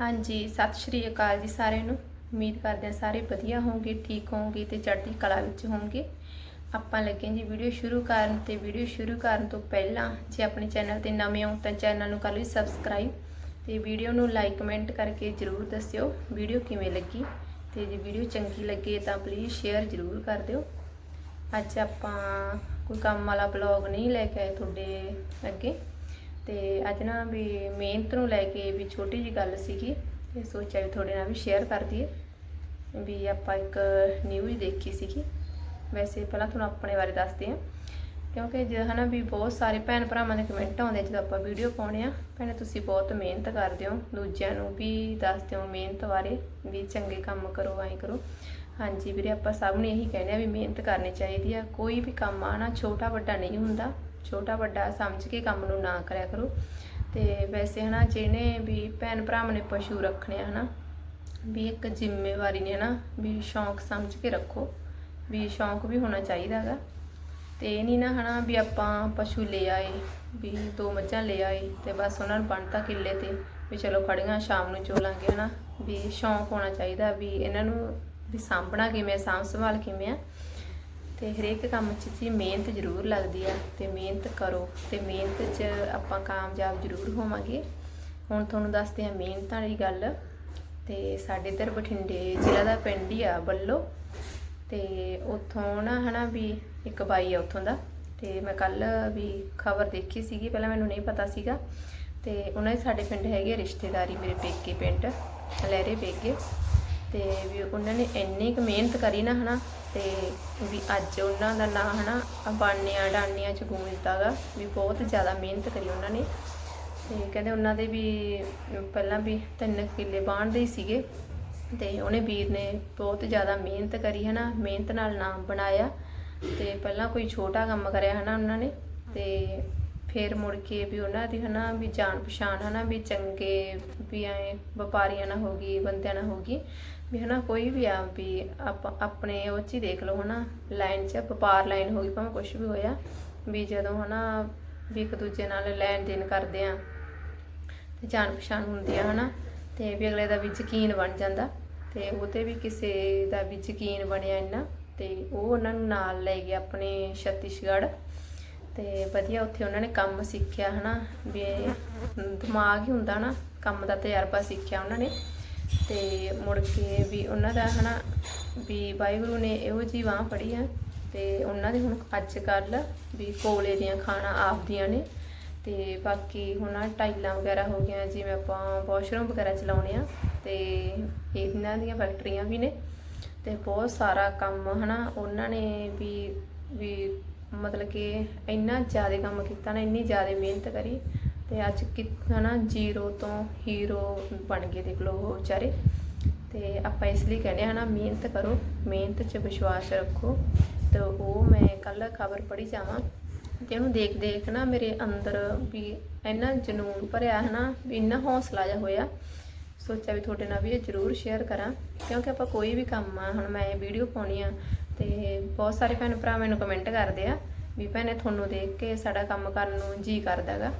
ਹਾਂਜੀ, ਸਤਿ ਸ਼੍ਰੀ ਅਕਾਲ ਜੀ ਸਾਰਿਆਂ ਨੂੰ। ਉਮੀਦ ਕਰਦੇ ਹਾਂ ਸਾਰੇ ਵਧੀਆ ਹੋਵੋਗੇ ਠੀਕ ਹੋਵੋਗੇ ਤੇ ਚੜ੍ਹਦੀ ਕਲਾ ਵਿੱਚ ਹੋਵੋਗੇ ਆਪਾਂ ਲੱਗੇ ਹਾਂ ਜੀ ਵੀਡੀਓ ਸ਼ੁਰੂ ਕਰਨ ਤੇ ਵੀਡੀਓ ਸ਼ੁਰੂ ਕਰਨ ਤੋਂ ਪਹਿਲਾਂ ਜੇ ਆਪਣੇ ਚੈਨਲ ਤੇ ਨਵੇਂ ਹੋ ਤਾਂ ਚੈਨਲ ਨੂੰ ਕਰ ਲਈ ਸਬਸਕ੍ਰਾਈਬ ਤੇ ਵੀਡੀਓ ਨੂੰ ਲਾਈਕ, ਕਮੈਂਟ ਕਰਕੇ ਜਰੂਰ ਦੱਸਿਓ ਵੀਡੀਓ ਕਿਵੇਂ ਲੱਗੀ। ਤੇ ਜੇ ਵੀਡੀਓ ਚੰਗੀ ਲੱਗੇ ਤਾਂ ਪਲੀਜ਼ ਸ਼ੇਅਰ ਜਰੂਰ ਕਰ ਦਿਓ। ਅੱਜ ਆਪਾਂ ਕੋਈ ਕੰਮ ਵਾਲਾ ਬਲੌਗ ਨਹੀਂ ਲੈ ਕੇ ਆਏ ਤੁਹਾਡੇ ਅੱਗੇ। ਤੇ ਅੱਜ ਨਾ ਵੀ ਮਿਹਨਤ ਨੂੰ ਲੈ ਕੇ ਵੀ ਛੋਟੀ ਜੀ ਗੱਲ ਸੀਗੀ ਤੇ ਸੋਚਿਆ ਵੀ ਤੁਹਾਡੇ ਨਾਲ ਵੀ ਸ਼ੇਅਰ ਕਰ ਦਈਏ ਵੀ ਆਪਾਂ ਇੱਕ ਨਿਊਜ਼ ਦੇਖੀ ਸੀਗੀ। ਵੈਸੇ ਪਹਿਲਾਂ ਤੁਹਾਨੂੰ ਆਪਣੇ ਬਾਰੇ ਦੱਸਦੇ ਹਾਂ, ਕਿਉਂਕਿ ਜੇ ਹਨਾ ਵੀ ਬਹੁਤ ਸਾਰੇ ਭੈਣ ਭਰਾਵਾਂ ਦੇ ਕਮੈਂਟ ਆਉਂਦੇ ਜਦੋਂ ਆਪਾਂ ਵੀਡੀਓ ਪਾਉਣੇ ਆ ਭੈਣੇ ਤੁਸੀਂ ਬਹੁਤ ਮਿਹਨਤ ਕਰਦੇ ਹੋ, ਦੂਜਿਆਂ ਨੂੰ ਵੀ ਦੱਸਦੇ ਹੋ ਮਿਹਨਤ ਬਾਰੇ, ਵੀ ਚੰਗੇ ਕੰਮ ਕਰੋ, ਐਂ ਕਰੋ। ਹਾਂਜੀ ਵੀਰੇ, ਆਪਾਂ ਸਭ ਨੂੰ ਇਹੀ ਕਹਿੰਦੇ ਆ ਵੀ ਮਿਹਨਤ ਕਰਨੀ ਚਾਹੀਦੀ ਆ, ਕੋਈ ਵੀ ਕੰਮ ਆ ਨਾ ਛੋਟਾ ਵੱਡਾ ਨਹੀਂ ਹੁੰਦਾ। ਛੋਟਾ ਵੱਡਾ ਸਮਝ ਕੇ ਕੰਮ ਨੂੰ ਨਾ ਕਰਿਆ ਕਰੋ। ਤੇ ਵੈਸੇ ਹਨਾ ਜਿਹਨੇ ਵੀ ਭੈਣ ਭਰਾਵਾਂ ਨੇ ਪਸ਼ੂ ਰੱਖਣੇ ਆ ਹਨਾ, ਵੀ ਇੱਕ ਜ਼ਿੰਮੇਵਾਰੀ ਨੇ ਹਨਾ, ਵੀ ਸ਼ੌਂਕ ਸਮਝ ਕੇ ਰੱਖੋ, ਵੀ ਸ਼ੌਂਕ ਵੀ ਹੋਣਾ ਚਾਹੀਦਾ ਹੈਗਾ। ਤੇ ਇਹ ਨਹੀਂ ਨਾ ਹਨਾ ਵੀ ਆਪਾਂ ਪਸ਼ੂ ਲੈ ਆਏ, ਵੀ ਦੋ ਮੱਝਾਂ ਲੈ ਆਏ ਤੇ ਬਸ ਉਹਨਾਂ ਨੂੰ ਬੰਨਤਾ ਕਿੱਲੇ ਤੇ, ਵੀ ਚਲੋ ਖੜੀਆਂ ਸ਼ਾਮ ਨੂੰ ਚੋਲਾਂਗੇ ਹਨਾ, ਵੀ ਸ਼ੌਂਕ ਹੋਣਾ ਚਾਹੀਦਾ, ਵੀ ਇਹਨਾਂ ਨੂੰ ਵੀ ਸਾਂਭਣਾ ਕਿਵੇਂ ਸਾਂਭ ਸੰਭਾਲ ਕਿਵੇਂ ਆ। ਤੇ ਹਰੇਕ ਕੰਮ 'ਚ ਜੀ ਮਿਹਨਤ ਜ਼ਰੂਰ ਲੱਗਦੀ ਆ ਤੇ ਮਿਹਨਤ ਕਰੋ ਤੇ ਮਿਹਨਤ 'ਚ ਆਪਾਂ ਕਾਮਯਾਬ ਜ਼ਰੂਰ ਹੋਵਾਂਗੇ। ਹੁਣ ਤੁਹਾਨੂੰ ਦੱਸਦੇ ਆ ਮਿਹਨਤਾਂ ਦੀ ਗੱਲ ਤੇ ਸਾਡੇ ਇੱਧਰ ਬਠਿੰਡੇ ਜ਼ਿਲ੍ਹਾ ਦਾ ਪਿੰਡ ਹੀ ਆ ਬੱਲੋ ਤੇ ਉੱਥੋਂ ਨਾ ਹਨਾ ਵੀ ਇੱਕ ਬਾਈ ਆ ਉੱਥੋਂ ਦਾ ਤੇ ਮੈਂ ਕੱਲ ਵੀ ਖਬਰ ਦੇਖੀ ਸੀਗੀ, ਪਹਿਲਾਂ ਮੈਨੂੰ ਨਹੀਂ ਪਤਾ ਸੀਗਾ ਤੇ ਉਹਨਾਂ ਦੇ ਸਾਡੇ ਪਿੰਡ ਹੈਗੇ ਰਿਸ਼ਤੇਦਾਰੀ ਮੇਰੇ ਪੇਕੇ ਪਿੰਡ ਲਹਿਰੇ ਪੇਕੇ। ਤੇ ਵੀ ਉਹਨਾਂ ਨੇ ਇੰਨੀ ਕੁ ਮਿਹਨਤ ਕਰੀ ਨਾ ਹਨਾ, ਤੇ ਵੀ ਅੱਜ ਉਹਨਾਂ ਦਾ ਨਾਂ ਹਨਾ ਬਾਣੀਆਂ ਡਾਨੀਆਂ ਚ ਗੂੰਜਦਾਗਾ ਵੀ ਬਹੁਤ ਜ਼ਿਆਦਾ ਮਿਹਨਤ ਕਰੀ ਉਹਨਾਂ ਨੇ। ਤੇ ਕਹਿੰਦੇ ਉਹਨਾਂ ਦੇ ਵੀ ਪਹਿਲਾਂ ਵੀ ਤਿੰਨ ਕਿੱਲੇ ਬਾਣਦੇ ਹੀ ਸੀਗੇ, ਤੇ ਉਹਨੇ ਵੀਰ ਨੇ ਬਹੁਤ ਜ਼ਿਆਦਾ ਮਿਹਨਤ ਕਰੀ ਹਨਾ, ਮਿਹਨਤ ਨਾਲ ਨਾਮ ਬਣਾਇਆ, ਤੇ ਪਹਿਲਾਂ ਕੋਈ ਛੋਟਾ ਕੰਮ ਕਰਿਆ ਹਨਾ ਉਹਨਾਂ ਨੇ, ਤੇ ਫਿਰ ਮੁੜ ਕੇ ਵੀ ਉਹਨਾਂ ਦੀ ਹਨਾ ਵੀ ਜਾਣ ਪਛਾਣ ਹਨਾ ਵੀ ਚੰਗੇ ਵੀ ਐ ਵਪਾਰੀਆਂ ਨਾਲ ਹੋ ਗਈ, ਬੰਦਿਆਂ ਨਾਲ ਹੋ ਗਈ, ਵੀ ਹਨਾ ਕੋਈ ਵੀ ਆ ਵੀ ਆਪਣੇ ਉਹ 'ਚ ਹੀ ਦੇਖ ਲਓ ਹਨਾ, ਲਾਈਨ 'ਚ ਵਪਾਰ ਲਾਈਨ ਹੋ ਗਈ ਭਾਵੇਂ ਕੁਝ ਵੀ ਹੋਇਆ, ਵੀ ਜਦੋਂ ਹਨਾ ਵੀ ਇੱਕ ਦੂਜੇ ਨਾਲ ਲੈਣ ਦੇਣ ਕਰਦੇ ਆ, ਤੇ ਜਾਣ ਪਛਾਣ ਹੁੰਦੀ ਆ ਹਨਾ, ਤੇ ਵੀ ਅਗਲੇ ਦਾ ਵੀ ਯਕੀਨ ਬਣ ਜਾਂਦਾ, ਤੇ ਉਹ ਤੇ ਵੀ ਕਿਸੇ ਦਾ ਵੀ ਯਕੀਨ ਬਣਿਆ ਇੰਨਾ, ਤੇ ਉਹ ਉਹਨਾਂ ਨੂੰ ਨਾਲ ਲੈ ਗਿਆ ਆਪਣੇ ਛੱਤੀਸਗੜ੍ਹ। ਤੇ ਵਧੀਆ ਉੱਥੇ ਉਹਨਾਂ ਨੇ ਕੰਮ ਸਿੱਖਿਆ ਹਨਾ, ਵੀ ਦਿਮਾਗ ਹੀ ਹੁੰਦਾ ਨਾ ਕੰਮ ਦਾ ਤਜਰਬਾ ਸਿੱਖਿਆ ਉਹਨਾਂ ਨੇ। ਤੇ ਮੁੜ ਕੇ ਵੀ ਉਹਨਾਂ ਦਾ ਹਨਾ, ਵੀ ਵਾਹਿਗੁਰੂ ਨੇ ਇਹੋ ਜੀ ਬਾਹ ਫੜੀ ਆ, ਤੇ ਉਹਨਾਂ ਦੇ ਹੁਣ ਅੱਜ ਕੱਲ ਵੀ ਕੋਲੇ ਦੀਆਂ ਖਾਣਾ ਆਪਦੀਆਂ ਨੇ। ਤੇ ਬਾਕੀ ਹੁਣ ਟਾਈਲਾਂ ਵਗੈਰਾ ਹੋ ਗਈਆਂ, ਜਿਵੇਂ ਆਪਾਂ ਵਾਸ਼ਰੂਮ ਵਗੈਰਾ ਚਲਾਉਣੇ ਆ, ਤੇ ਇਹਨਾਂ ਦੀਆਂ ਫੈਕਟਰੀਆਂ ਵੀ ਨੇ। ਤੇ ਬਹੁਤ ਸਾਰਾ ਕੰਮ ਹਨਾ, ਉਹਨਾਂ ਨੇ ਵੀ ਵੀ ਮਤਲਬ ਕਿ ਇੰਨਾ ਜ਼ਿਆਦਾ ਕੰਮ ਕੀਤਾ ਨਾ, ਇੰਨੀ ਜ਼ਿਆਦਾ ਮਿਹਨਤ ਕਰੀ ਤੇ ਅੱਜ ਕਿ, ਹਨਾ, ਜ਼ੀਰੋ ਤੋਂ ਹੀਰੋ ਬਣ ਗਏ ਦੇਖ ਲਓ ਉਹ ਵਿਚਾਰੇ। ਤੇ ਆਪਾਂ ਇਸ ਲਈ ਕਹਿੰਦੇ ਹਾਂ ਨਾ ਮਿਹਨਤ ਕਰੋ, ਮਿਹਨਤ 'ਚ ਵਿਸ਼ਵਾਸ ਰੱਖੋ ਤੇ ਉਹ ਮੈਂ ਕੱਲ ਖਬਰ ਪੜ੍ਹੀ ਜਾਵਾਂ ਤੇ ਉਹਨੂੰ ਦੇਖ ਦੇਖ ਨਾ ਮੇਰੇ ਅੰਦਰ ਵੀ ਇੰਨਾ ਜਨੂਨ ਭਰਿਆ ਹੈ ਨਾ ਵੀ ਇੰਨਾ ਹੌਸਲਾ ਜਿਹਾ ਹੋਇਆ। ਸੋਚਿਆ ਵੀ ਤੁਹਾਡੇ ਨਾਲ ਵੀ ਇਹ ਜ਼ਰੂਰ ਸ਼ੇਅਰ ਕਰਾਂ, ਕਿਉਂਕਿ ਆਪਾਂ ਕੋਈ ਵੀ ਕੰਮ ਆ, ਹੁਣ ਮੈਂ ਇਹ ਵੀਡੀਓ ਪਾਉਣੀ ਆ ਤੇ ਬਹੁਤ ਸਾਰੇ ਭੈਣ ਭਰਾ ਮੈਨੂੰ ਕਮੈਂਟ ਕਰਦੇ ਆ ਵੀ ਭੈਣੇ ਤੁਹਾਨੂੰ ਦੇਖ ਕੇ ਸਾਡਾ ਕੰਮ ਕਰਨ ਨੂੰ ਜੀ ਕਰਦਾਗਾ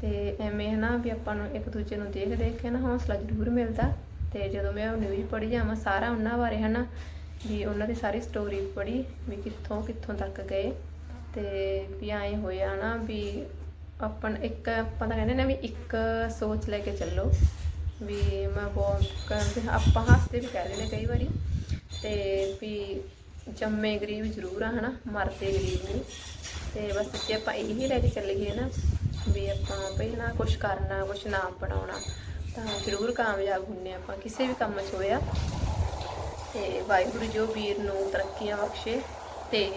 ਤੇ ਐਵੇਂ ਹਨਾ ਵੀ ਆਪਾਂ ਨੂੰ ਇੱਕ ਦੂਜੇ ਨੂੰ ਦੇਖ ਦੇਖ ਕੇ ਨਾ ਹੌਸਲਾ ਜ਼ਰੂਰ ਮਿਲਦਾ। ਤੇ ਜਦੋਂ ਮੈਂ ਉਹ ਨਿਊਜ਼ ਪੜ੍ਹੀ ਜਾਵਾਂ ਸਾਰਾ ਉਹਨਾਂ ਬਾਰੇ ਹਨਾ, ਵੀ ਉਹਨਾਂ ਦੀ ਸਾਰੀ ਸਟੋਰੀ ਪੜ੍ਹੀ, ਵੀ ਕਿੱਥੋਂ ਕਿੱਥੋਂ ਤੱਕ ਗਏ। ਤੇ ਵੀ ਐਂ ਹੋਇਆ ਨਾ ਵੀ ਆਪਾਂ ਇੱਕ ਆਪਾਂ ਤਾਂ ਕਹਿੰਦੇ ਨੇ ਵੀ ਇੱਕ ਸੋਚ ਲੈ ਕੇ ਚੱਲੋ। ਵੀ ਮੈਂ ਬਹੁਤ ਕਹਿੰਦੇ ਆਪਾਂ ਹੱਸਦੇ ਵੀ ਕਹਿ ਦਿੰਦੇ ਕਈ ਵਾਰੀ। ਤੇ ਵੀ ਜੰਮੇ ਗਰੀਬ ਜ਼ਰੂਰ ਆ, ਹਨਾ? ਮਰਦੇ ਗਰੀਬ ਨਹੀਂ ਤੇ ਬਸ ਜੇ ਆਪਾਂ ਇਹੀ ਲੈ ਕੇ ਚੱਲੀਏ ਨਾ, ਵੀ ਆਪਾਂ ਪਹਿਲਾਂ ਕੁਝ ਕਰਨਾ ਕੁਝ ਨਾਮ ਬਣਾਉਣਾ ਤਾਂ ਜ਼ਰੂਰ ਕਾਮਯਾਬ ਹੁੰਨੇ ਆਪਾਂ, ਕਿਸੇ ਵੀ ਕੰਮ 'ਚ ਹੋਇਆ। ਤੇ ਵਾਹਿਗੁਰੂ ਜੋ ਵੀਰ ਨੂੰ ਤਰੱਕੀਆਂ ਬਖਸ਼ੇ, ਤੇ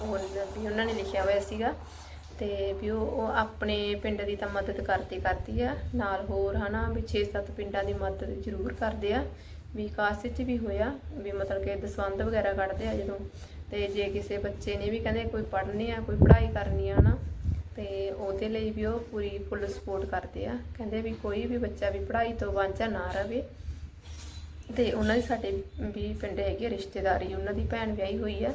ਉਹ ਵੀ ਉਹਨਾਂ ਨੇ ਲਿਖਿਆ ਹੋਇਆ ਸੀਗਾ, ਤੇ ਵੀ ਉਹ ਉਹ ਆਪਣੇ ਪਿੰਡ ਦੀ ਤਾਂ ਮਦਦ ਕਰਦੀ ਕਰਦੀ ਆ, ਨਾਲ ਹੋਰ ਹਨਾ ਵੀ 6-7 ਪਿੰਡਾਂ ਦੀ ਮਦਦ ਜ਼ਰੂਰ ਕਰਦੇ ਆ। ਵੀ ਕਾਸੇ ਵਿੱਚ ਵੀ ਹੋਇਆ, ਵੀ ਮਤਲਬ ਕਿ ਦਸਵੰਧ ਵਗੈਰਾ ਕੱਢਦੇ ਆ ਜਦੋਂ। ਤੇ ਜੇ ਕਿਸੇ ਬੱਚੇ ਨੇ ਵੀ ਕਹਿੰਦੇ ਕੋਈ ਪੜ੍ਹਨੀ ਆ, ਕੋਈ ਪੜ੍ਹਾਈ ਕਰਨੀ ਆ ਨਾ ਤੇ ਉਹਦੇ ਲਈ ਵੀ ਉਹ ਪੂਰੀ ਫੁੱਲ ਸਪੋਰਟ ਕਰਦੇ ਆ। ਕਹਿੰਦੇ ਵੀ ਕੋਈ ਵੀ ਬੱਚਾ ਵੀ ਪੜ੍ਹਾਈ ਤੋਂ ਵਾਂਝਾ ਨਾ ਰਵੇ। ਤੇ ਉਹਨਾਂ ਦੀ ਸਾਡੇ ਵੀ ਪਿੰਡ ਹੈਗੀ ਆ, ਰਿਸ਼ਤੇਦਾਰੀ, ਉਹਨਾਂ ਦੀ ਭੈਣ ਵਿਆਹੀ ਹੋਈ ਆ।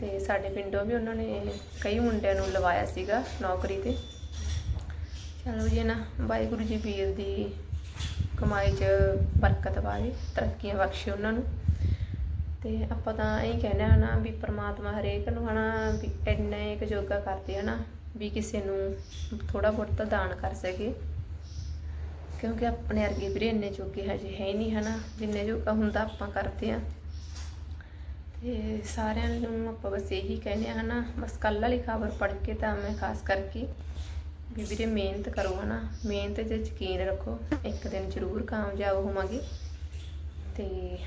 ਤੇ ਸਾਡੇ ਪਿੰਡੋਂ ਵੀ ਉਹਨਾਂ ਨੇ ਕਈ ਮੁੰਡਿਆਂ ਨੂੰ ਲਵਾਇਆ ਸੀਗਾ ਨੌਕਰੀ ਤੇ। ਚਲੋ ਜੀ, ਨਾ, ਵਾਹਿਗੁਰੂ ਜੀ ਵੀਰ ਦੀ ਕਮਾਈ 'ਚ ਬਰਕਤ ਪਾਵੇ, ਤਰੱਕੀਆਂ ਬਖਸ਼ੇ ਉਹਨਾਂ ਨੂੰ। ਤੇ ਆਪਾਂ ਤਾਂ ਇਹ ਕਹਿੰਦੇ ਆ ਨਾ ਵੀ ਪ੍ਰਮਾਤਮਾ ਹਰੇਕ ਨੂੰ ਹਨਾ ਵੀ ਇੰਨਾ ਇੱਕ ਯੋਗਾ ਕਰਦੇ ਆ ਨਾ ਵੀ ਕਿਸੇ ਨੂੰ ਥੋੜਾ ਬਹੁਤਾ ਦਾਨ ਕਰ ਸਕੇ। ਕਿਉਂਕਿ ਆਪਣੇ ਅਰਗੇ ਵੀਰੇ ਇੰਨੇ ਜੋਗੇ ਹਜੇ ਹੈ ਹੀ ਨਹੀਂ ਹਨਾ, ਜਿੰਨੇ ਜੋਗਾ ਹੁੰਦਾ ਆਪਾਂ ਕਰਦੇ ਆ। ਤੇ ਸਾਰਿਆਂ ਨੂੰ ਆਪਾਂ ਬਸ ਇਹੀ ਕਹਿੰਦੇ ਆ ਹਨਾ, ਬਸ ਕੱਲ੍ਹ ਵਾਲੀ ਖਬਰ ਪੜ੍ਹ ਕੇ ਤਾਂ ਮੈਂ ਖਾਸ ਕਰਕੇ ਵੀ ਵੀਰੇ ਮਿਹਨਤ ਕਰੋ ਹਨਾ, ਮਿਹਨਤ 'ਤੇ ਯਕੀਨ ਰੱਖੋ, ਇੱਕ ਦਿਨ ਜ਼ਰੂਰ ਕਾਮਯਾਬ ਹੋਵਾਂਗੇ। ਤੇ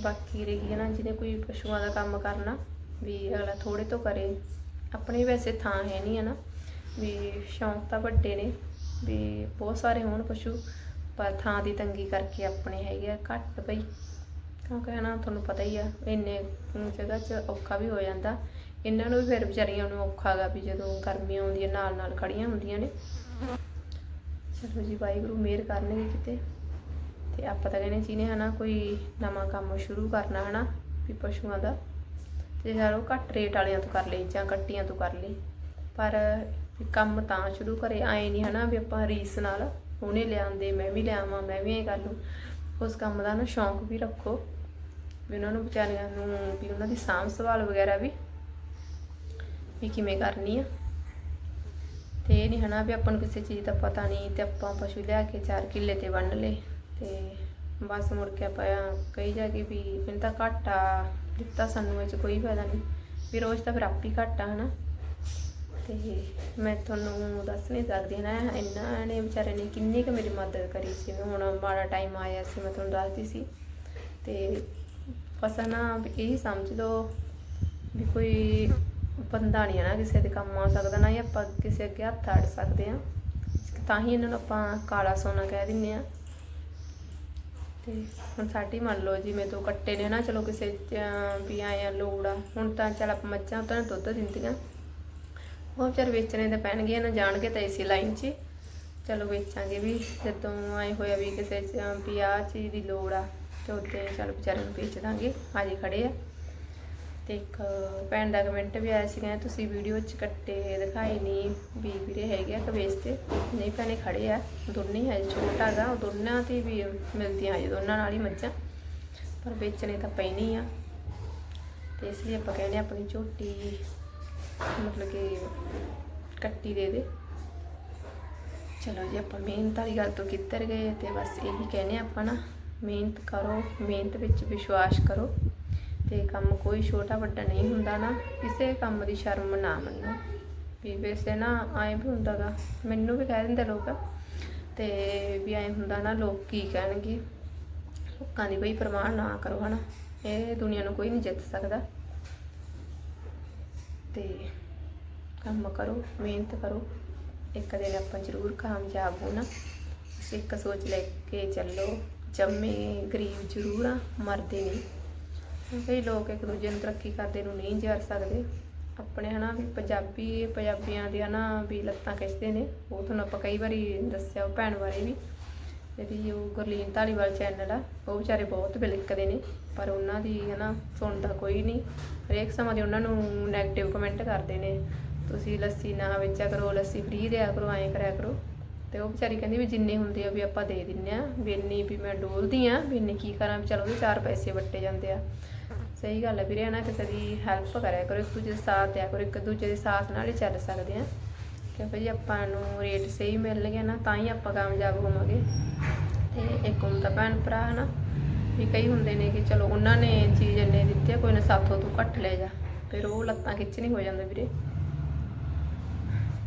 ਬਾਕੀ ਰਹੀ ਹੈ ਨਾ, ਜਿਹਨੇ ਕੋਈ ਪਸ਼ੂਆਂ ਦਾ ਕੰਮ ਕਰਨਾ, ਵੀ ਅਗਲਾ ਥੋੜੇ ਤੋਂ ਕਰੇ। ਆਪਣੇ ਵੈਸੇ ਥਾਂ ਹੈ ਨਹੀਂ ਹੈ ਨਾ ਵੀ ਸ਼ੌਂਕ ਤਾਂ ਵੱਡੇ ਨੇ, ਵੀ ਬਹੁਤ ਸਾਰੇ ਹੋਣ ਪਸ਼ੂ, ਪਰ ਥਾਂ ਦੀ ਤੰਗੀ ਕਰਕੇ ਆਪਣੇ ਹੈਗੇ ਆ ਘੱਟ ਬਈ। ਕਿਉਂਕਿ ਨਾ ਤੁਹਾਨੂੰ ਪਤਾ ਹੀ ਆ, ਇੰਨੇ ਜਗ੍ਹਾ 'ਚ ਔਖਾ ਵੀ ਹੋ ਜਾਂਦਾ। ਇਹਨਾਂ ਨੂੰ ਵੀ ਫਿਰ ਵਿਚਾਰੀਆਂ ਨੂੰ ਔਖਾ ਗਾ ਵੀ ਜਦੋਂ ਗਰਮੀ ਆਉਂਦੀ ਹੈ ਨਾਲ ਨਾਲ ਖੜੀਆਂ ਹੁੰਦੀਆਂ ਨੇ। ਚਲੋ ਜੀ, ਵਾਹਿਗੁਰੂ ਮਿਹਰ ਕਰਨਗੇ ਕਿਤੇ। ਤੇ ਆਪਾਂ ਤਾਂ ਕਹਿੰਦੇ ਜਿਹਨੇ ਹਨਾ, ਕੋਈ ਨਵਾਂ ਕੰਮ ਸ਼ੁਰੂ ਕਰਨਾ ਹਨਾ, ਵੀ ਪਸ਼ੂਆਂ ਦਾ। ਤੇ ਯਾਰ ਉਹ ਘੱਟ ਰੇਟ ਵਾਲਿਆਂ ਤੋਂ ਕਰ ਲਈ ਜਾਂ ਕੱਟੀਆਂ ਤੋਂ ਕਰ ਲਈ ਪਰ ਵੀ ਕੰਮ ਤਾਂ ਸ਼ੁਰੂ ਕਰੇ, ਆਏ ਨਹੀਂ ਹਨਾ ਵੀ ਆਪਾਂ ਰੀਸ ਨਾਲ ਉਹਨੇ ਲਿਆਂਦੇ, ਮੈਂ ਵੀ ਲਿਆਵਾਂ, ਮੈਂ ਵੀ ਇਹ ਕਰ ਲੂੰ ਉਸ ਕੰਮ ਦਾ ਨਾ ਸ਼ੌਂਕ ਵੀ ਰੱਖੋ। ਵੀ ਉਹਨਾਂ ਨੂੰ ਵਿਚਾਰੀਆਂ ਨੂੰ, ਵੀ ਉਹਨਾਂ ਦੀ ਸਾਂਭ ਸੰਭਾਲ ਵਗੈਰਾ ਵੀ ਵੀ ਕਿਵੇਂ ਕਰਨੀ ਆ। ਤੇ ਇਹ ਨਹੀਂ ਹਨਾ ਵੀ ਆਪਾਂ ਨੂੰ ਕਿਸੇ ਚੀਜ਼ ਦਾ ਪਤਾ ਨਹੀਂ ਤੇ ਆਪਾਂ ਪਸ਼ੂ ਲਿਆ ਕੇ 4 ਕਿੱਲੇ ਤੇ ਵੰਡ ਲਏ ਤੇ ਬਸ ਮੁੜ ਕੇ ਆਪਾਂ ਕਹੀ ਜਾ ਕੇ ਵੀ ਮੈਨੂੰ ਤਾਂ ਘਾਟਾ ਦਿੱਤਾ ਸਾਨੂੰ ਇਹ 'ਚ ਕੋਈ ਫਾਇਦਾ ਨਹੀਂ ਵੀ ਰੋਜ਼ ਤਾਂ ਫਿਰ ਆਪ ਹੀ ਘਾਟਾ ਹਨਾ। ਤੇ ਮੈਂ ਤੁਹਾਨੂੰ ਦੱਸ ਨਹੀਂ ਸਕਦੀ ਨਾ ਇੰਨਾ ਨੇ ਵਿਚਾਰੇ ਨੇ ਕਿੰਨੀ ਕੁ ਮੇਰੀ ਮਦਦ ਕਰੀ ਸੀ। ਜਿਵੇਂ ਹੁਣ ਮਾੜਾ ਟਾਈਮ ਆਇਆ ਸੀ, ਮੈਂ ਤੁਹਾਨੂੰ ਦੱਸਦੀ ਸੀ। ਤੇ ਬਸ ਨਾ ਵੀ ਇਹੀ ਸਮਝ ਲਓ ਵੀ ਕੋਈ ਬੰਦਾ ਨਹੀਂ ਹੈ ਨਾ ਕਿਸੇ ਦੇ ਕੰਮ ਆ ਸਕਦਾ, ਨਾ ਹੀ ਆਪਾਂ ਕਿਸੇ ਅੱਗੇ ਹੱਥ ਅੜ ਸਕਦੇ ਆ ਤਾਂ ਹੀ ਇਹਨਾਂ ਨੂੰ ਆਪਾਂ ਕਾਲਾ ਸੋਨਾ ਕਹਿ ਦਿੰਨੇ ਆ ਤੇ ਹੁਣ ਸਾਡੀ ਮੰਨ ਲਓ ਜਿਵੇਂ ਦੋ ਕੱਟੇ ਨੇ ਨਾ, ਚਲੋ ਕਿਸੇ 'ਚ ਵੀ ਆਏ ਆ, ਲੋੜ ਆ, ਹੁਣ ਤਾਂ ਚਲ ਆਪਾਂ ਮੱਝਾਂ ਤਾਂ ਦੁੱਧ ਦਿੰਦੀਆਂ। ਉਹ ਵਿਚਾਰ ਵੇਚਣੇ ਤਾਂ ਪੈਣਗੇ ਨਾ ਜਾਣਗੇ ਤਾਂ ਇਸੇ ਲਾਈਨ 'ਚ ਹੀ। ਚਲੋ ਵੇਚਾਂਗੇ ਵੀ, ਜਦੋਂ ਆਏ ਹੋਇਆ ਵੀ ਕਿਸੇ 'ਚ, ਵੀ ਆਹ ਚੀਜ਼ ਦੀ ਲੋੜ ਆ, ਤੇ ਉੱਤੇ ਚਲ ਵਿਚਾਰੇ ਨੂੰ ਵੇਚ ਦਾਂਗੇ। ਹਾਜੀ ਖੜੇ ਆ। ਤੇ ਇੱਕ ਭੈਣ ਦਾ ਕਮੈਂਟ ਵੀ ਆਇਆ ਸੀਗਾ ਤੁਸੀਂ ਵੀਡੀਓ 'ਚ ਕੱਟੇ ਦਿਖਾਏ ਨਹੀਂ ਵੀ ਵੀਰੇ ਹੈਗੇ ਆ ਕਵੇਸ ਤੇ। ਨਹੀਂ ਭੈਣੇ ਖੜੇ ਆ ਦੋਨੇ ਹੈ ਛੋਟਾ ਗਾ ਉਹ ਦੋਨਾਂ ਤੇ ਵੀ ਮਿਲਦੀਆਂ ਹਜੇ ਦੋਨਾਂ ਨਾਲ ਹੀ ਮੱਝਾਂ, ਪਰ ਵੇਚਣੇ ਤਾਂ ਪੈਣੀ ਆ। ਤੇ ਇਸ ਲਈ ਆਪਾਂ ਕਹਿੰਦੇ ਆ ਆਪਣੀ ਝੋਟੀ, ਮਤਲਬ ਕਿ ਕੱਟੀ ਦੇ ਦੇ। ਚਲੋ ਜੀ, ਆਪਾਂ ਮਿਹਨਤ ਵਾਲੀ ਗੱਲ ਤੋਂ ਕਿੱਧਰ ਗਏ ਤੇ ਬਸ ਇਹੀ ਕਹਿੰਦੇ ਆ ਆਪਾਂ ਨਾ, ਮਿਹਨਤ ਕਰੋ, ਮਿਹਨਤ ਵਿੱਚ ਵਿਸ਼ਵਾਸ ਕਰੋ। ਤੇ ਕੰਮ ਕੋਈ ਛੋਟਾ ਵੱਡਾ ਨਹੀਂ ਹੁੰਦਾ ਨਾ, ਕਿਸੇ ਕੰਮ ਦੀ ਸ਼ਰਮ ਨਾ ਮੰਨੋ। ਵੀ ਵੈਸੇ ਨਾ ਐਂ ਵੀ ਹੁੰਦਾਗਾ, ਮੈਨੂੰ ਵੀ ਕਹਿ ਦਿੰਦੇ ਲੋਕ, ਤੇ ਵੀ ਐਂ ਹੁੰਦਾ ਨਾ ਲੋਕ ਕੀ ਕਹਿਣਗੇ? ਲੋਕਾਂ ਦੀ ਕੋਈ ਪਰਵਾਹ ਨਾ ਕਰੋ ਹਨਾ, ਇਹ ਦੁਨੀਆ ਨੂੰ ਕੋਈ ਨਹੀਂ ਜਿੱਤ ਸਕਦਾ। ਤੇ ਕੰਮ ਕਰੋ, ਮਿਹਨਤ ਕਰੋ, ਇੱਕ ਦਿਨ ਆਪਾਂ ਜ਼ਰੂਰ ਕਾਮਯਾਬ ਹੋਣਾ। ਤੁਸੀਂ ਇੱਕ ਸੋਚ ਲੈ ਕੇ ਚੱਲੋ, ਜੰਮੇ ਗਰੀਬ ਜ਼ਰੂਰ ਆ, ਮਰਦੇ ਨਹੀਂ। ਕਈ ਲੋਕ ਇੱਕ ਦੂਜੇ ਨੂੰ ਤਰੱਕੀ ਕਰਦੇ ਨੂੰ ਨਹੀਂ ਜਰ ਸਕਦੇ। ਆਪਣੇ ਹਨਾ ਵੀ ਪੰਜਾਬੀ, ਪੰਜਾਬੀਆਂ ਦੇ ਹਨਾ ਵੀ ਲੱਤਾਂ ਖਿੱਚਦੇ ਨੇ। ਉਹ ਤੁਹਾਨੂੰ ਆਪਾਂ ਕਈ ਵਾਰੀ ਦੱਸਿਆ, ਉਹ ਭੈਣ ਬਾਰੇ ਵੀ। ਜਿਹੜੀ ਉਹ ਗੁਰਲੀਨ ਧਾਲੀਵਾਲ ਚੈਨਲ ਆ, ਉਹ ਵਿਚਾਰੇ ਬਹੁਤ ਬਿਲਕਦੇ ਨੇ। ਪਰ ਉਹਨਾਂ ਦੀ ਹਨਾ ਸੁਣਦਾ ਕੋਈ ਨਹੀਂ। ਹਰੇਕ ਸਮਾਂ ਦੇ ਉਹਨਾਂ ਨੂੰ 네ਗੇਟਿਵ ਕਮੈਂਟ ਕਰਦੇ ਨੇ। ਤੁਸੀਂ ਲੱਸੀ ਨਾ ਵੇਚਿਆ ਕਰੋ, ਲੱਸੀ ਫ੍ਰੀ ਦਿਆ ਕਰੋ, ਐਂ ਕਰਿਆ ਕਰੋ। ਤੇ ਉਹ ਵਿਚਾਰੀ ਕਹਿੰਦੀ ਵੀ ਜਿੰਨੇ ਹੁੰਦੇ ਆ ਵੀ ਆਪਾਂ ਦੇ ਦਿੰਨੇ ਆ। ਵੀ ਇੰਨੀ ਵੀ ਮੈਂ ਡੋਲਦੀ ਆ, ਵੀ ਇੰਨੀ ਕੀ ਕਰਾਂ, ਵੀ ਚਲੋ ਉਹਦੇ ਚਾਰ ਪੈਸੇ ਵੱਟੇ ਜਾਂਦੇ ਆ। ਸਹੀ ਗੱਲ ਹੈ ਵੀਰੇ ਨਾ ਕਿਸੇ ਦੀ ਹੈਲਪ ਕਰਿਆ ਕਰੋ, ਇੱਕ ਦੂਜੇ ਦਾ ਸਾਥ ਦਿਆ ਕਰੋ, ਇੱਕ ਦੂਜੇ ਦੇ ਸਾਥ ਨਾਲ ਹੀ ਚੱਲ ਸਕਦੇ ਆ ਕਿਉਂਕਿ ਜੀ ਆਪਾਂ ਨੂੰ ਰੇਟ ਸਹੀ ਮਿਲਣਗੇ ਨਾ, ਤਾਂ ਹੀ ਆਪਾਂ ਕਾਮਯਾਬ ਹੋਵਾਂਗੇ। ਤੇ ਇੱਕ ਹੁੰਦਾ ਭੈਣ ਭਰਾ, ਹਨਾ, ਵੀ ਕਈ ਹੁੰਦੇ ਨੇ ਕਿ ਚਲੋ ਉਹਨਾਂ ਨੇ ਚੀਜ਼ ਇੰਨੇ ਦਿੱਤੀ ਕੋਈ ਨਾ ਸਾਥੋਂ ਤੂੰ ਘੱਟ ਲੈ ਜਾ। ਫਿਰ ਉਹ ਲੱਤਾਂ ਖਿੱਚਣੀ ਹੋ ਜਾਂਦੇ ਵੀਰੇ।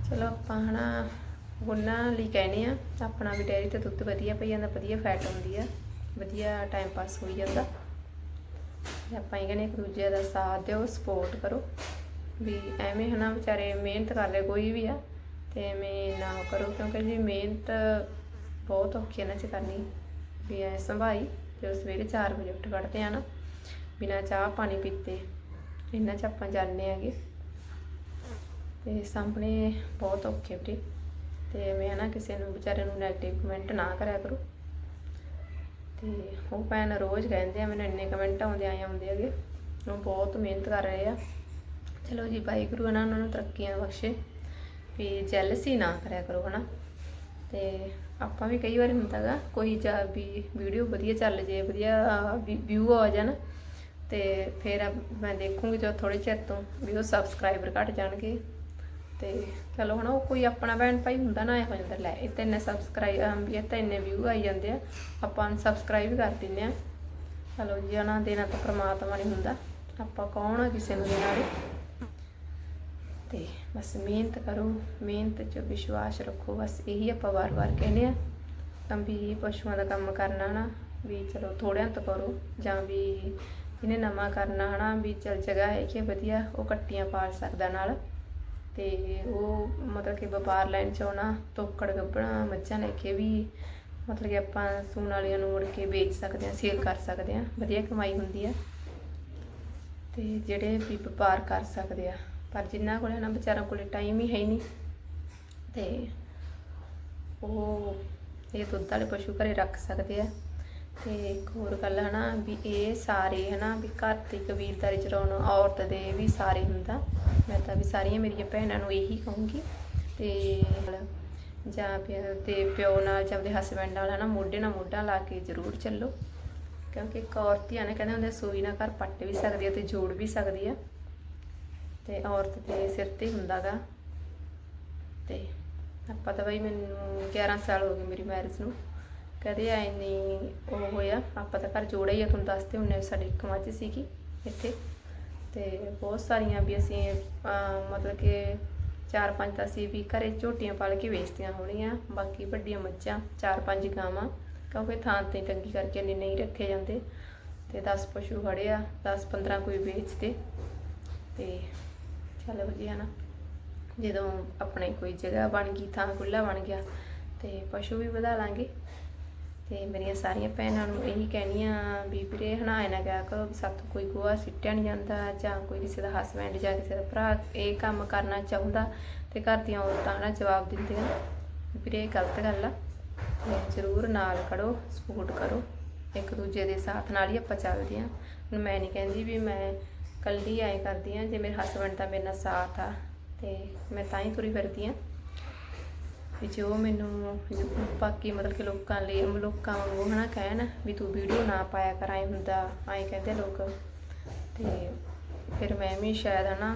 ਚਲੋ ਆਪਾਂ, ਹਨਾ, ਉਹਨਾਂ ਲਈ ਕਹਿੰਦੇ ਆ ਆਪਣਾ ਵੀ ਡੈਰੀ ਤੇ ਦੁੱਧ ਵਧੀਆ ਪਈ ਜਾਂਦਾ, ਵਧੀਆ ਫੈਟ ਹੁੰਦੀ ਆ, ਵਧੀਆ ਟਾਈਮ ਪਾਸ ਹੋਈ ਜਾਂਦਾ। ਆਪਾਂ ਇਹ ਕਹਿੰਦੇ ਇੱਕ ਦੂਜੇ ਦਾ ਸਾਥ ਦਿਓ ਸਪੋਰਟ ਕਰੋ। ਵੀ ਐਵੇਂ ਹਨਾ ਵਿਚਾਰੇ ਮਿਹਨਤ ਕਰ ਲੈ ਕੋਈ ਵੀ ਆ, ਤੇ ਐਵੇਂ ਨਾ ਕਰੋ, ਕਿਉਂਕਿ ਜੀ ਮਿਹਨਤ ਬਹੁਤ ਔਖੀ ਇਹਨਾਂ ਚ ਕਰਨੀ, ਵੀ ਐ ਸੰਭਾਈ ਜਦੋਂ ਸਵੇਰੇ 4 ਵਜੇ ਉੱਠ ਖੜਦੇ ਆ ਨਾ, ਬਿਨਾਂ ਚਾਹ ਪਾਣੀ ਪੀਤੇ ਇਹਨਾਂ ਚ ਆਪਾਂ ਜਾਂਦੇ ਆਗੇ ਤੇ ਸਾਹਮਣੇ ਬਹੁਤ ਔਖੇ ਵੀਰੇ, ਤੇ ਮੈਂ ਨਾ ਕਿਸੇ ਨੂੰ ਵਿਚਾਰੇ ਨੂੰ ਨੈਗੇਟਿਵ ਕਮੈਂਟ ਨਾ ਕਰਿਆ ਕਰੋ। ਤੇ ਉਹ ਭੈਣ ਰੋਜ਼ ਕਹਿੰਦੇ ਆ, ਮੈਨੂੰ ਇੰਨੇ ਕਮੈਂਟ ਆਉਂਦੇ ਆਏ ਆਉਂਦੇ ਹੈਗੇ। ਉਹ ਬਹੁਤ ਮਿਹਨਤ ਕਰ ਰਹੇ ਆ। ਚਲੋ ਜੀ, ਵਾਹਿਗੁਰੂ ਉਹਨਾਂ ਨੂੰ ਤਰੱਕੀਆਂ ਬਖਸ਼ੇ। ਵੀ ਜੈਲਸੀ ਨਾ ਕਰਿਆ ਕਰੋ ਹਨਾ। ਤੇ ਆਪਾਂ ਵੀ ਕਈ ਵਾਰ ਹੁੰਦਾਗਾ ਕੋਈ ਜਾ ਵੀ ਵੀਡੀਓ ਵਧੀਆ ਚੱਲ ਜੇ, ਵਧੀਆ ਵਿਊ ਆ ਜਾਣ, ਤੇ ਫਿਰ ਮੈਂ ਦੇਖੂੰਗੀ ਜੋ ਥੋੜੇ ਚਿਰ ਤੋਂ ਵੀ ਉਹ ਸਬਸਕ੍ਰਾਈਬਰ ਘਟ ਜਾਣਗੇ। ਤੇ ਚਲੋ ਹੁਣ ਉਹ ਕੋਈ ਆਪਣਾ ਭੈਣ ਭਾਈ ਹੁੰਦਾ ਨਾ, ਇਹ ਹੋ ਜਾਂਦਾ ਲੈ, ਇਹ ਤਾਂ ਇੰਨੇ ਸਬਸਕ੍ਰਾਈਬ ਇਹ ਤਾਂ ਇੰਨੇ ਵਿਊ ਆਈ ਜਾਂਦੇ ਆ, ਆਪਾਂ ਅਨਸਬਸਕ੍ਰਾਈਬ ਕਰ ਦਿੰਦੇ ਆ। ਚਲੋ ਜੀ, ਉਹਨਾਂ ਦੇਣਾ ਤਾਂ ਪ੍ਰਮਾਤਮਾ ਨਹੀਂ ਹੁੰਦਾ, ਆਪਾਂ ਕੌਣ ਆ ਕਿਸੇ ਨੂੰ ਦੇਣਾ ਵਾਲੇ ਤੇ ਬਸ ਮਿਹਨਤ ਕਰੋ, ਮਿਹਨਤ 'ਚ ਵਿਸ਼ਵਾਸ ਰੱਖੋ, ਬਸ ਇਹੀ ਆਪਾਂ ਵਾਰ-ਵਾਰ ਕਹਿੰਦੇ ਆ, ਤਾਂ ਵੀ ਪਸ਼ੂਆਂ ਦਾ ਕੰਮ ਕਰਨਾ ਨਾ, ਵੀ ਚਲੋ ਥੋੜਿਆਂ ਤੋਂ ਕਰੋ, ਜਾਂ ਵੀ ਜਿਹਨੇ ਨਵਾਂ ਕਰਨਾ ਹਨਾ, ਵੀ ਚਲ ਜਗ੍ਹਾ ਹੈ ਕਿ ਵਧੀਆ, ਉਹ ਕੱਟੀਆਂ ਪਾਲ ਸਕਦਾ ਨਾਲ। ਅਤੇ ਉਹ ਮਤਲਬ ਕਿ ਵਪਾਰ ਲਾਈਨ ਚ ਆਉਣਾ, ਤੋਕੜ ਗੱਬਣਾ, ਮੱਝਾਂ ਲੈ ਕੇ ਵੀ ਮਤਲਬ ਕਿ ਆਪਾਂ ਸੂਣ ਵਾਲੀਆਂ ਨੂੰ ਮੁੜ ਕੇ ਵੇਚ ਸਕਦੇ ਹਾਂ ਸੇਲ ਕਰ ਸਕਦੇ ਹਾਂ, ਵਧੀਆ ਕਮਾਈ ਹੁੰਦੀ ਆ। ਤੇ ਜਿਹੜੇ ਵੀ ਵਪਾਰ ਕਰ ਸਕਦੇ ਆ, ਪਰ ਜਿਨ੍ਹਾਂ ਕੋਲੇ ਨਾ ਵਿਚਾਰਾਂ ਕੋਲੇ ਟਾਈਮ ਹੀ ਹੈ ਨਹੀਂ। ਤੇ ਉਹ ਇਹ ਦੁੱਧ ਵਾਲੇ ਪਸ਼ੂ ਘਰੇ ਰੱਖ ਸਕਦੇ ਆ। ਤੇ ਇੱਕ ਹੋਰ ਗੱਲ ਹੈ ਨਾ ਵੀ ਇਹ ਸਾਰੇ ਹੈ ਨਾ ਵੀ ਘਰ ਦੀ ਕਬੀਰਦਾਰੀ ਚਲਾਉਣ ਔਰਤ ਦੇ ਵੀ ਸਾਰੇ ਹੁੰਦਾ। ਮੈਂ ਤਾਂ ਵੀ ਸਾਰੀਆਂ ਮੇਰੀਆਂ ਭੈਣਾਂ ਨੂੰ ਇਹੀ ਕਹੂੰਗੀ। ਤੇ ਜਾਂ ਫਿਰ ਤੇ ਪਿਓ ਨਾਲ ਜਾਂ ਆਪਣੇ ਹਸਬੰਡ ਨਾਲ ਹੈ ਨਾ ਮੋਢੇ ਨਾਲ ਮੋਢਾ ਲਾ ਕੇ ਜ਼ਰੂਰ ਚੱਲੋ। ਕਿਉਂਕਿ ਇੱਕ ਔਰਤ ਹੀ ਆ ਨਾ, ਕਹਿੰਦੇ ਹੁੰਦੇ ਸੂਈ ਨਾਲ ਘਰ ਪੱਟ ਵੀ ਸਕਦੀ ਹੈ ਤੇ ਜੋੜ ਵੀ ਸਕਦੀ ਆ। ਤੇ ਔਰਤ ਦੇ ਸਿਰ ਤੇ ਹੁੰਦਾਗਾ ਤੇ ਆਪਾਂ ਤਾਂ ਬਈ ਮੈਨੂੰ 11 ਸਾਲ ਹੋ ਗਏ ਮੇਰੀ ਮੈਰਿਜ ਨੂੰ। ਕਦੇ ਆਏ ਨਹੀਂ, ਉਹ ਹੋਇਆ। ਆਪਾਂ ਤਾਂ ਘਰ ਜੋੜਿਆ ਹੀ ਆ, ਤੁਹਾਨੂੰ ਦੱਸਦੇ ਹੁੰਨੇ ਸਾਡੀ ਇੱਕ ਮੱਝ ਸੀਗੀ ਇੱਥੇ। ਤੇ ਬਹੁਤ ਸਾਰੀਆਂ ਵੀ ਅਸੀਂ ਮਤਲਬ ਕਿ ਚਾਰ ਪੰਜ ਤਾਂ ਅਸੀਂ ਵੀ ਘਰੇ ਝੋਟੀਆਂ ਪਾਲ ਕੇ ਵੇਚਦੀਆਂ ਹੋਣੀਆਂ। ਬਾਕੀ ਵੱਡੀਆਂ ਮੱਝਾਂ, ਚਾਰ ਪੰਜ ਗਾਵਾਂ। ਕਿਉਂਕਿ ਥਾਂ ਤੇ ਤੰਗੀ ਕਰਕੇ ਇੰਨੇ ਨਹੀਂ ਰੱਖੇ ਜਾਂਦੇ। ਤੇ 10 ਪਸ਼ੂ ਖੜੇ ਆ 10 15 ਕੋਈ ਵੇਚਦੇ। ਤੇ ਚੱਲ ਵਧੀਆ ਨਾ। ਜਦੋਂ ਆਪਣੇ ਕੋਈ ਜਗ੍ਹਾ ਬਣ ਗਈ, ਥਾਂ ਖੁੱਲਾ ਬਣ ਗਿਆ, ਤੇ ਪਸ਼ੂ ਵੀ ਵਧਾ ਲਾਂਗੇ। ਤੇ ਮੇਰੀਆਂ ਸਾਰੀਆਂ ਭੈਣਾਂ ਨੂੰ ਇਹੀ ਕਹਿਣੀ ਆ ਵੀ ਵੀਰੇ ਹਨਾ ਨਾ ਕਿਆ ਕਰੋ, ਵੀ ਸਾਥੋਂ ਕੋਈ ਗੋਹਾ ਸਿੱਟਿਆ ਨਹੀਂ ਜਾਂਦਾ ਜਾਂ ਕੋਈ ਕਿਸੇ ਦਾ ਹਸਬੈਂਡ ਜਾਂ ਕਿਸੇ ਦਾ ਭਰਾ ਇਹ ਕੰਮ ਕਰਨਾ ਚਾਹੁੰਦਾ ਤੇ ਘਰ ਦੀਆਂ ਔਰਤਾਂ ਨਾ ਜਵਾਬ ਦਿੰਦੀਆਂ। ਵੀਰੇ ਇਹ ਗਲਤ ਗੱਲ ਆ ਤੇ ਜ਼ਰੂਰ ਨਾਲ ਖੜੋ ਸਪੋਰਟ ਕਰੋ, ਇੱਕ ਦੂਜੇ ਦੇ ਸਾਥ ਨਾਲ ਹੀ ਆਪਾਂ ਚੱਲਦੇ ਹਾਂ ਹੁਣ ਮੈਂ ਨਹੀਂ ਕਹਿੰਦੀ ਵੀ ਮੈਂ ਕੱਲੀ ਐ ਕਰਦੀ ਆ, ਜੇ ਮੇਰੇ ਹਸਬੰਡ ਦਾ ਮੇਰੇ ਨਾਲ ਸਾਥ ਆ ਤੇ ਮੈਂ ਤਾਂ ਹੀ ਤੁਰੀ ਫਿਰਦੀ ਆ। ਵੀ ਜੇ ਉਹ ਮੈਨੂੰ ਬਾਕੀ ਮਤਲਬ ਕਿ ਲੋਕਾਂ ਲਈ, ਲੋਕਾਂ ਵਾਂਗੂ ਹਨਾ ਕਹਿਣ ਵੀ ਤੂੰ ਵੀਡੀਓ ਨਾ ਪਾਇਆ ਕਰ, ਐ ਹੁੰਦਾ, ਐ ਕਹਿੰਦੇ ਲੋਕ। ਤੇ ਫਿਰ ਮੈਂ ਵੀ ਸ਼ਾਇਦ ਹਨਾ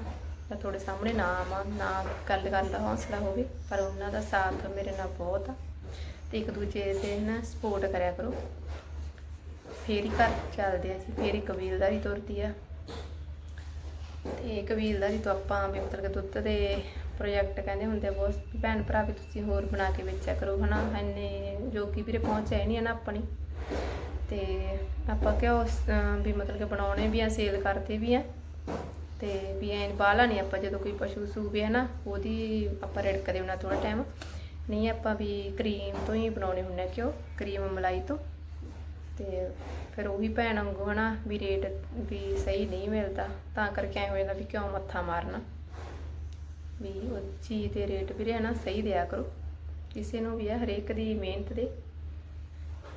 ਤਾਂ ਤੁਹਾਡੇ ਸਾਹਮਣੇ ਨਾ ਆਵਾਂ, ਨਾ ਗੱਲ ਕਰਨ ਦਾ ਹੌਸਲਾ ਹੋਵੇ, ਪਰ ਉਹਨਾਂ ਦਾ ਸਾਥ ਮੇਰੇ ਨਾਲ ਬਹੁਤ ਆ। ਤੇ ਇੱਕ ਦੂਜੇ ਦੇ ਨਾ ਸਪੋਰਟ ਕਰਿਆ ਕਰੋ। ਫੇਰ ਹੀ ਘਰ ਚੱਲਦੇ ਆ ਜੀ, ਫੇਰ ਹੀ ਕਬੀਲਦਾਰੀ ਤੁਰਦੀ ਆ। ਤੇ ਕਬੀਲਦਾਰੀ ਤੋਂ ਆਪਾਂ ਵੀ ਮਤਲਬ ਕਿ ਦੁੱਧ ਦੇ ਪ੍ਰੋਜੈਕਟ ਕਹਿੰਦੇ ਹੁੰਦੇ ਆ ਬਹੁਤ ਭੈਣ ਭਰਾ ਵੀ ਤੁਸੀਂ ਹੋਰ ਬਣਾ ਕੇ ਵੇਚਿਆ ਕਰੋ, ਹਨਾ? ਇੰਨੇ ਜੋ ਕਿ ਵੀਰੇ ਪਹੁੰਚ ਹੈ ਨਹੀਂ ਹੈ ਨਾ ਆਪਣੀ। ਤੇ ਆਪਾਂ ਕਿਉਂ ਵੀ ਮਤਲਬ ਕਿ ਬਣਾਉਣੇ ਵੀ ਆ ਸੇਲ ਕਰਦੇ ਵੀ ਆ। ਤੇ ਵੀ ਐਨ ਬਾਹਲਾ ਨਹੀਂ ਆਪਾਂ, ਜਦੋਂ ਕੋਈ ਪਸ਼ੂ ਸੂਵੇ ਹੈ ਨਾ, ਉਹਦੀ ਆਪਾਂ ਰਿੜਕਦੇ ਹੁੰਨਾ ਥੋੜਾ ਟਾਈਮ ਨਹੀਂ ਆਪਾਂ ਵੀ ਕਰੀਮ ਤੋਂ ਹੀ ਬਣਾਉਣੇ ਹੁੰਨੇ ਕਿਉਂ ਕਰੀਮ ਮਲਾਈ ਤੋਂ। ਤੇ ਫਿਰ ਉਹੀ ਭੈਣ ਵਾਂਗੂ ਹਨਾ, ਵੀ ਰੇਟ ਵੀ ਸਹੀ ਨਹੀਂ ਮਿਲਦਾ, ਤਾਂ ਕਰਕੇ ਐ ਹੋ ਜਾਂਦਾ ਵੀ ਕਿਉਂ ਮੱਥਾ ਮਾਰਨਾ। ਵੀ ਉਹ ਚੀਜ਼ ਦੇ ਰੇਟ ਵੀਰੇ ਹਨਾ ਸਹੀ ਦਿਆ ਕਰੋ। ਕਿਸੇ ਨੂੰ ਵੀ ਆ ਹਰੇਕ ਦੀ ਮਿਹਨਤ ਦੇ।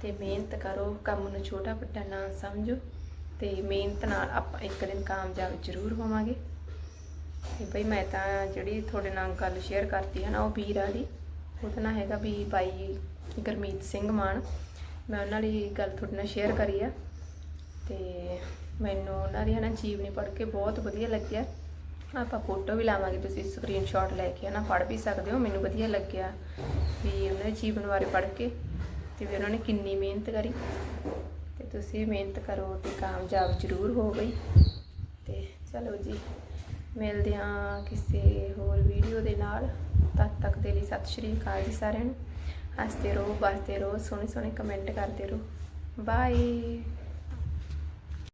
ਤੇ ਮਿਹਨਤ ਕਰੋ, ਕੰਮ ਨੂੰ ਛੋਟਾ ਵੱਡਾ ਨਾ ਸਮਝੋ ਤੇ ਮਿਹਨਤ ਨਾਲ ਆਪਾਂ ਇੱਕ ਦਿਨ ਕਾਮਯਾਬ ਜ਼ਰੂਰ ਹੋਵਾਂਗੇ। ਤੇ ਬਈ ਮੈਂ ਤਾਂ ਜਿਹੜੀ ਤੁਹਾਡੇ ਨਾਲ ਗੱਲ ਸ਼ੇਅਰ ਕਰਤੀ ਹੈ ਨਾ ਉਹ ਵੀਰ ਵਾਲੀ ਉਹਦਾ ਨਾਂ ਹੈਗਾ ਵੀ ਬਾਈ ਗਰਮੀਤ ਸਿੰਘ ਮਾਨ। ਮੈਂ ਉਹਨਾਂ ਦੀ ਗੱਲ ਤੁਹਾਡੇ ਨਾਲ ਸ਼ੇਅਰ ਕਰੀ ਆ। ਤੇ ਮੈਨੂੰ ਉਹਨਾਂ ਦੀ ਹਨਾ ਜੀਵਨੀ ਪੜ੍ਹ ਕੇ ਬਹੁਤ ਵਧੀਆ ਲੱਗਿਆ। ਆਪਾਂ ਫੋਟੋ ਵੀ ਲਾਵਾਂਗੇ, ਤੁਸੀਂ ਸਕਰੀਨਸ਼ਾਟ ਲੈ ਕੇ ਹਨਾ, ਪੜ੍ਹ ਵੀ ਸਕਦੇ ਹੋ, ਮੈਨੂੰ ਵਧੀਆ ਲੱਗਿਆ ਵੀ ਉਹਨਾਂ ਦੇ ਜੀਵਨ ਬਾਰੇ ਪੜ੍ਹ ਕੇ ਤੇ ਵੀ ਉਹਨਾਂ ਨੇ ਕਿੰਨੀ ਮਿਹਨਤ ਕਰੀ। ਤੇ ਤੁਸੀਂ ਮਿਹਨਤ ਕਰੋ ਤੇ ਕਾਮਯਾਬ ਜ਼ਰੂਰ ਹੋ ਗਈ ਤੇ ਚਲੋ ਜੀ, ਮਿਲਦੇ ਹਾਂ ਕਿਸੇ ਹੋਰ ਵੀਡੀਓ ਦੇ ਨਾਲ। ਤਦ ਤੱਕ ਦੇ ਲਈ ਸਤਿ ਸ਼੍ਰੀ ਅਕਾਲ ਜੀ ਸਾਰਿਆਂ ਨੂੰ। ਹੱਸਦੇ ਰਹੋ ਵਸਦੇ ਰਹੋ ਸੋਹਣੇ ਸੋਹਣੇ ਕਮੈਂਟ ਕਰਦੇ ਰਹੋ। ਬਾਏ